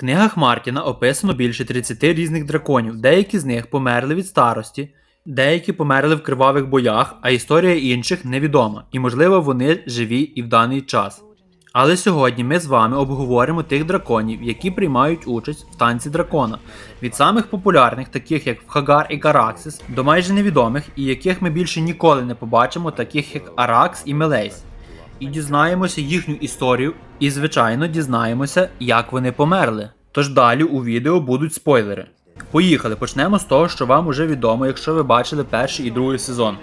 книгах Мартіна описано більше 30 різних драконів. Деякі з них померли від старості, деякі померли в кривавих боях, а історія інших невідома, і можливо вони живі і в даний час. Але сьогодні ми з вами обговоримо тих драконів, які приймають участь в танці дракона, від самих популярних, таких як Хагар і Караксис, до майже невідомих, і яких ми більше ніколи не побачимо, таких як Аракс і Мелейс. І дізнаємося їхню історію, і, звичайно, дізнаємося, як вони померли. Тож далі у відео будуть спойлери. Поїхали, почнемо з того, що вам уже відомо, якщо ви бачили перший і другий сезон.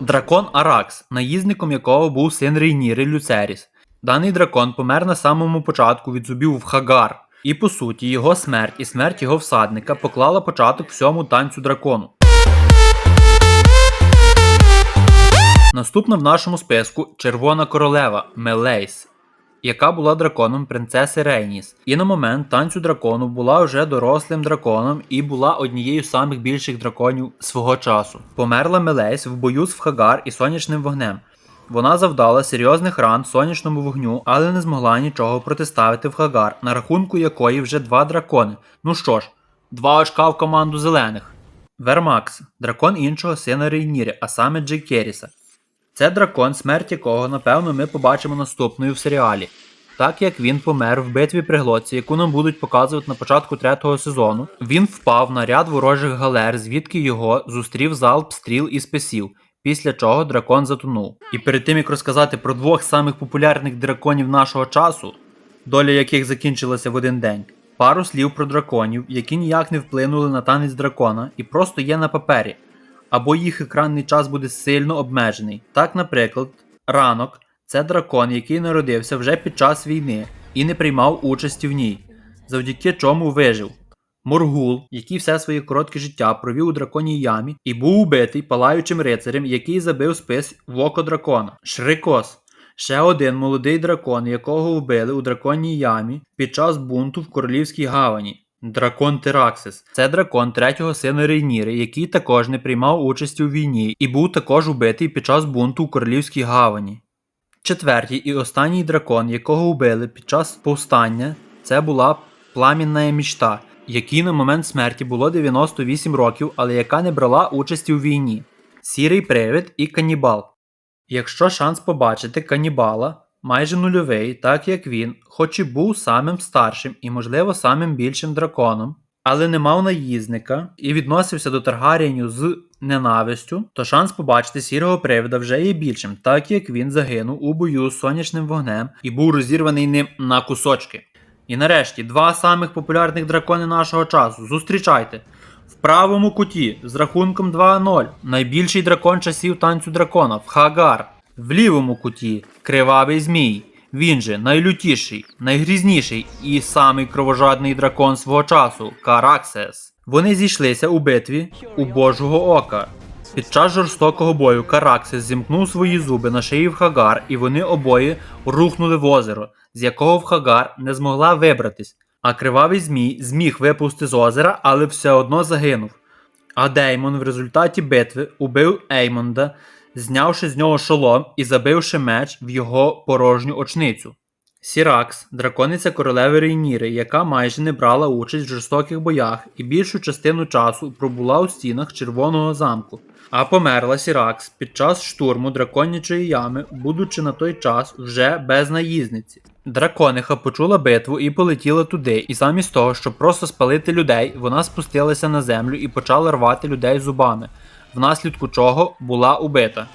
Дракон Аракс, наїзником якого був син Рейніри Люцеріс. Даний дракон помер на самому початку від зубів в Хагар, і по суті його смерть і смерть його всадника поклала початок всьому танцю дракону. Наступна в нашому списку Червона королева Мелейс, яка була драконом принцеси Рейніс. І на момент танцю дракону була вже дорослим драконом і була однією з самих більших драконів свого часу. Померла Мелейс в бою з Вхагар і сонячним вогнем. Вона завдала серйозних ран сонячному вогню, але не змогла нічого протиставити в Хагар, на рахунку якої вже два дракони. Ну що ж, два очка в команду зелених. Вермакс дракон іншого сина Рейнірі, а саме Джейкеріса. Це дракон, смерть якого, напевно, ми побачимо наступною в серіалі. Так як він помер в битві при глотці, яку нам будуть показувати на початку третього сезону, він впав на ряд ворожих галер, звідки його зустрів залп стріл і списів, після чого дракон затонув. І перед тим як розказати про двох самих популярних драконів нашого часу, доля яких закінчилася в один день, пару слів про драконів, які ніяк не вплинули на танець дракона і просто є на папері або їх екранний час буде сильно обмежений. Так, наприклад, ранок це дракон, який народився вже під час війни і не приймав участі в ній, завдяки чому вижив. Моргул, який все своє коротке життя провів у драконій ямі і був убитий палаючим рицарем, який забив спис в око дракона. Шрикос. Ще один молодий дракон, якого вбили у драконній ямі під час бунту в королівській гавані. Дракон Тераксис це дракон третього сина Рейніри, який також не приймав участі у війні і був також убитий під час бунту у королівській гавані. Четвертій і останній дракон, якого вбили під час повстання, це була пламінна мічта, якій на момент смерті було 98 років, але яка не брала участі у війні. Сірий привид і канібал. Якщо шанс побачити канібала майже нульовий, так як він, хоч і був самим старшим і, можливо, самим більшим драконом, але не мав наїзника і відносився до Таргарієнів з ненавистю, то шанс побачити сірого привида вже є більшим, так як він загинув у бою з сонячним вогнем і був розірваний ним на кусочки. І нарешті два самих популярних дракони нашого часу. Зустрічайте! В правому куті з рахунком 2-0 найбільший дракон часів танцю дракона Вхагар. В лівому куті кривавий змій. Він же найлютіший, найгрізніший і самий кровожадний дракон свого часу Караксес. Вони зійшлися у битві у Божого Ока. Під час жорстокого бою Караксис зімкнув свої зуби на шиї Вхагар, і вони обоє рухнули в озеро, з якого Вхагар не змогла вибратись. А кривавий змій зміг випусти з озера, але все одно загинув. А Деймон в результаті битви убив Еймонда, знявши з нього шолом і забивши меч в його порожню очницю. Сіракс, дракониця королеви Рейніри, яка майже не брала участь в жорстоких боях і більшу частину часу пробула у стінах Червоного замку, а померла Сіракс під час штурму драконячої ями, будучи на той час вже без наїзниці. Дракониха почула битву і полетіла туди, і замість того, щоб просто спалити людей, вона спустилася на землю і почала рвати людей зубами, внаслідку чого була убита.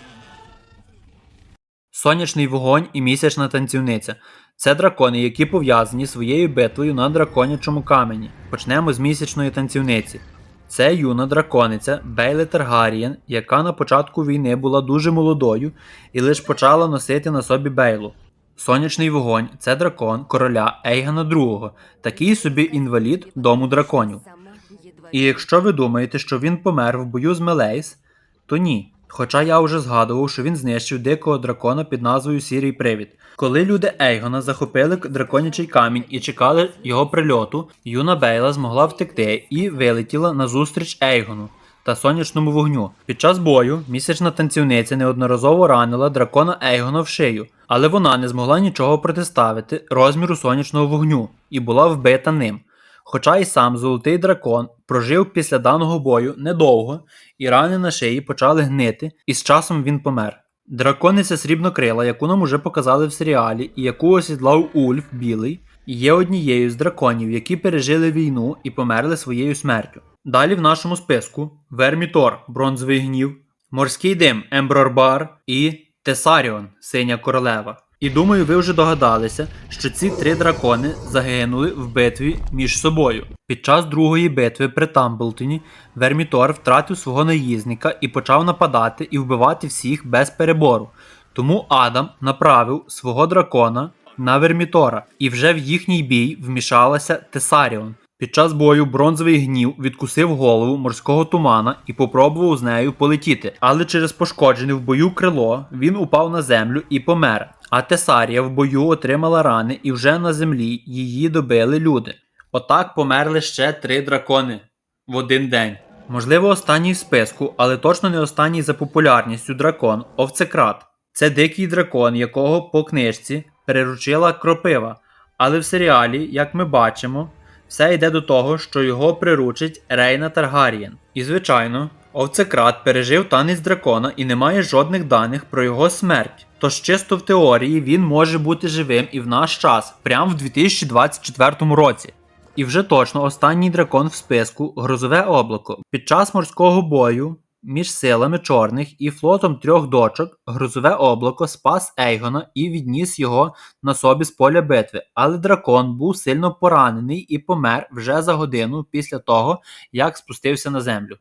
Сонячний вогонь і місячна танцівниця це дракони, які пов'язані своєю битвою на драконячому камені. Почнемо з місячної танцівниці. Це юна дракониця Бейле Таргарієн, яка на початку війни була дуже молодою і лише почала носити на собі Бейлу. Сонячний вогонь це дракон короля Ейгана II, такий собі інвалід дому драконів. І якщо ви думаєте, що він помер в бою з Мелейс, то ні. Хоча я вже згадував, що він знищив дикого дракона під назвою Сірий Привід. Коли люди Ейгона захопили драконячий камінь і чекали його прильоту, юна Бейла змогла втекти і вилетіла назустріч Ейгону та сонячному вогню. Під час бою місячна танцівниця неодноразово ранила дракона Ейгона в шию, але вона не змогла нічого протиставити розміру сонячного вогню і була вбита ним. Хоча й сам золотий дракон прожив після даного бою недовго, і рани на шиї почали гнити, і з часом він помер. Дракониця срібнокрила, яку нам уже показали в серіалі, і яку осідлав Ульф Білий, є однією з драконів, які пережили війну і померли своєю смертю. Далі в нашому списку Вермітор, бронзовий гнів, Морський дим Емброрбар і Тесаріон, синя королева. І думаю, ви вже догадалися, що ці три дракони загинули в битві між собою. Під час другої битви при Тамблтоні Вермітор втратив свого наїзника і почав нападати і вбивати всіх без перебору. Тому Адам направив свого дракона на Вермітора, і вже в їхній бій вмішалася Тесаріон. Під час бою бронзовий гнів відкусив голову морського тумана і попробував з нею полетіти, але через пошкоджене в бою крило він упав на землю і помер. А Тесарія в бою отримала рани, і вже на землі її добили люди. Отак померли ще три дракони в один день. Можливо, останній в списку, але точно не останній за популярністю дракон Овцекрат. Це дикий дракон, якого по книжці переручила кропива. Але в серіалі, як ми бачимо, все йде до того, що його приручить Рейна Таргарієн. І звичайно, Овцекрат пережив танець дракона і не має жодних даних про його смерть. Тож чисто в теорії він може бути живим і в наш час, прямо в 2024 році. І вже точно останній дракон в списку грозове облако. Під час морського бою між силами чорних і флотом трьох дочок грозове облако спас Ейгона і відніс його на собі з поля битви. Але дракон був сильно поранений і помер вже за годину після того, як спустився на землю.